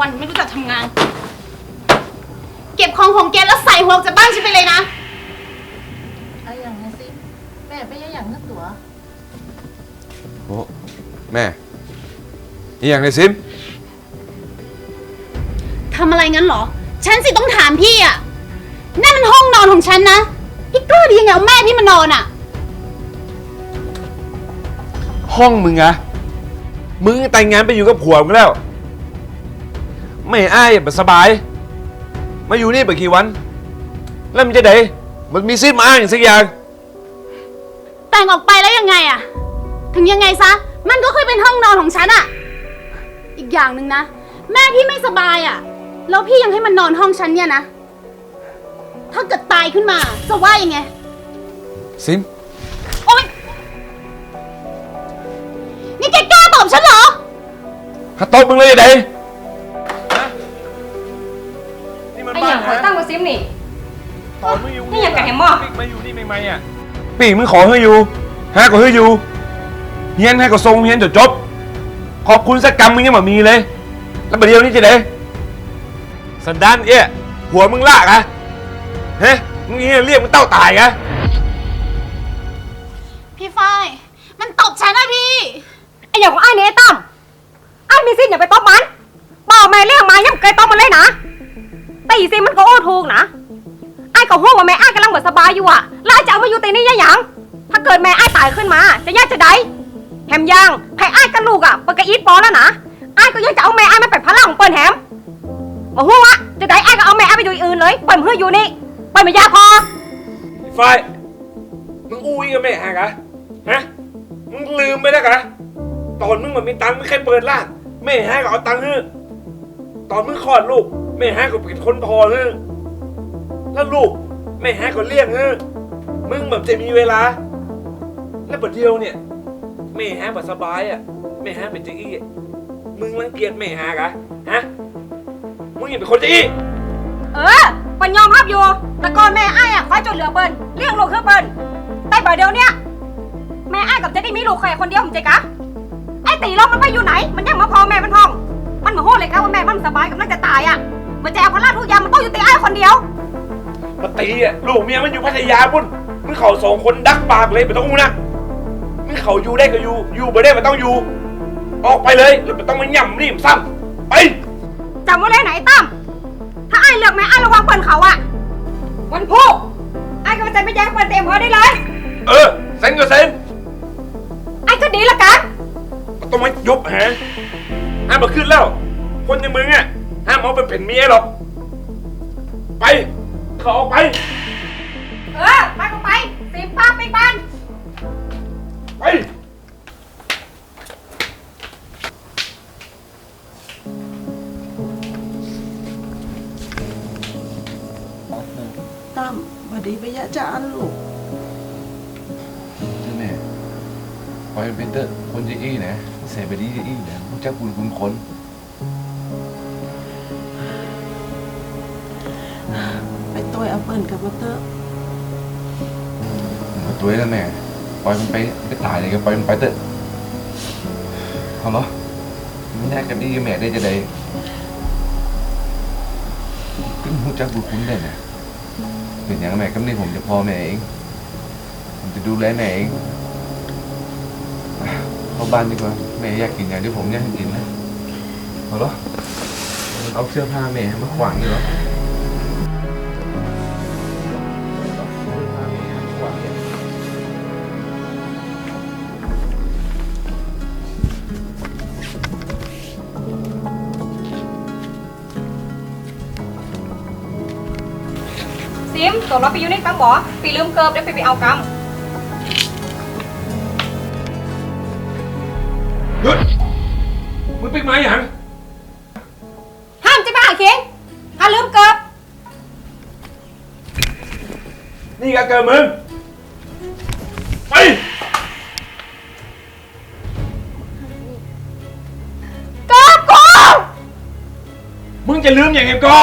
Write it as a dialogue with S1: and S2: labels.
S1: วันๆไม่รู้จักทำงาน เก็บของของแกแล้วใส่หัวออกจากบ้านฉันไปเลยนะ
S2: อะไรอย่างนี้สิ แม่ไปยังอย่างนั้นตัว
S3: โอ้แม่อีอย่างไรซิม
S1: ทำอะไรงั้นเหรอ ฉันสิต้องถามพี่อะนั่นมันห้องนอนของฉันนะ พี่กล้าดียังไงเอาแม่พี่มานอนอะ
S3: ห้องมึงอะมึงแต่งงานไปอยู่กับผัวมึงแล้ว ไม่อ้ายแบบสบาย มาอยู่นี่ไปกี่วัน แล้วมันจะไหนมันมีซิมอ้างสักอย่าง
S1: แต่งออกไปแล้วยังไงอะถึงยังไงซะ มันก็เคยเป็นห้องนอนของฉันอะอีกอย่างหนึ่งนะ แม่พี่ไม่สบายอะแล้วพี่ยังให้มันนอนห้องฉันเนี่ยนะ ถ้าเกิดตายขึ้นมา จะว่ายังไง
S3: ซิม
S1: โอ๊ย นี่แกกล้าตอบฉันเหรอ
S3: ถ้าตบมึงเลยจะไห นนี่มัน
S4: ไอ้
S3: บ้า
S4: อนย่างคอยตั้งมาซิมนี่
S3: ตอนมึงอยู่
S4: นี่อย่างกับแฮมหม้อ
S3: มาอยู่นี่ใหม่ๆอะปีกมึงขอให้อยู่ฮะก็ให้อยู่เฮียนให้ก็ทรงเฮียนจนจบ ขอบคุณสักกรรมมึงยังไม่มีเลย แล้วประเดี๋ยวนี้จะไหนสันดานเอ๊ะหัวมึงลากอะฮะมึงเฮียเรียกมึงเต้าตายอะ
S1: พี่ฝ้าย มันตบฉันนะพี่
S4: ไอ้อย่างของไอ้เนี่ยไอ้ตั้มไอ้มีสิทธิ์อย่าไปตบมันบอกแม่เลี้ยงมายังเคยตบมันเลยนะ ตีสิมันก็โอ้ถูกนะไอ้ก็ห่วงว่าแม่ไอ้กำลังแบบสบายอยู่อะแล้วไอ้จะเอามาอยู่ตีนี่ยังยัง ถ้าเกิดแม่ไอ้ตายขึ้นมา จะยากจะได้แฮมยังให้ไอ้กับลูกอะเปิดกอีทปอแล้วนะไอ้ก็ยังจะเอาแม่ไอ้มาเป็นพลังของเปิ้นแฮมมาห่วงวะจะได้ไอ้ก็เอาแม่ไอ้ไปอยู่อื่นเลยเปิ้นเพื่ออยู่นี่เปิ้นไม่ยากพอ
S3: ไอ้ไฟมึงอุ้ยกับแม่ฮะกะฮะมึงลืมไปแล้วกะตอนมึงมันมีตังค์มึงแค่เปิดร้านแม่ฮะก็เอาตังค์ให้ตอนมึงคลอดลูก แม่ฮะก็เป็นคนพอให้แล้วลูกแม่ฮะก็เลี้ยงให้มึงแบบจะมีเวลา แล้วประเดียวเนี่ยแม่ฮะแบบสบายอะแม่ฮะเป็นจะอี้มึงรังเกียจแม่ฮะกะฮะมึงอย่าเป็นคนจะอี้
S4: เออปนยอมรับอยู่ แต่ก่อนแม่อ้ายอะคอยจนเหลือเปิ้นเลี้ยงลูกคือเปิ้นแต่บ่เดียวเนี้ยแม่อ้ายกับเจะได้มีลูกแค่คนเดียวผมใจกะไอ้ตีเรามันไปอยู่ไหน มันยังมาพอแม่มันท้อง มันมาโหดเลยครับว่าแม่มันสบายกำลังจะตายอะ มันจะเอาพลาทุกอย่างมันต้องอยู่ตีอ้ายคนเดียว
S3: มาตีอะลูกเมียมันอยู่พัทยาพุ่นมึงเขาสองคนดักปากเลยไม่ต้องอู้นะมึงเขาอยู่ได้ก็อยู่อยู่ไม่ได้มันต้องอยู่ ออกไปเลยแล้วไม่ต้องมาย่ำนี่ซ้ำไป
S4: จำไว้เลยไหนตั้มถ้าไอ้ายเลือกแม่ไอ้ายระวังเปิ้นเขาอะวันพุธไอ้ายก็มาใจไม่แย่งเปิ้นเต็มพอได้เลย
S3: เออเซ็นก็เซ็น
S4: ไอ้ายก็ดีละกัน
S3: ไม่ต้องมายบหาห้ามมาขึ้นแล้ว คนอย่างมึงอะ ห้ามเอาไปเป็นเมียหรอก ไป เขาออกไป
S4: เออ ไปก็ไปสิบป้าไปบ้าน
S3: ไป
S2: ตั้มบดีไปยะจานลูก
S5: ใช่ไหมปล่อยมันเป็นเตอร์คนจะอี้นะเสียไปดีจะอี้นะรู้จักคุณคุณคน
S2: ตัวเอาเปิ้นกับมาเตอร์
S5: มาตัวแล้วแม่ปล่อยมันไปไปตายเลยก็ปล่อยมันไปเตอร์เอาเหรอไม่น่ากันดีแม่ได้จะได้ขึ้นรู้จักคุณคุณได้นะเป็นอย่างแม่ก็นี่ผมจะพอแม่เองผมจะดูแลแม่เองเข้าบ้านดีกว่าแม่อยากกินอย่างที่ผมอยากกินนะเอาเหรอเอาเสื้อผ้าแม่มาขวางอยู่เหรอ
S4: ซิมตัวเราไปอยู่ในกังบ่ไปลืมเกิบเดี๋ยวไปไปเอาก
S3: หยุดมึงเป็นไม้หยังำ
S4: ห้ามจะบ้าเข็งถ้าลืมเกิบ
S3: นี่ก็เกิดมึงไป
S4: เกิบกู
S3: มึงจะลืมอย่างไงก็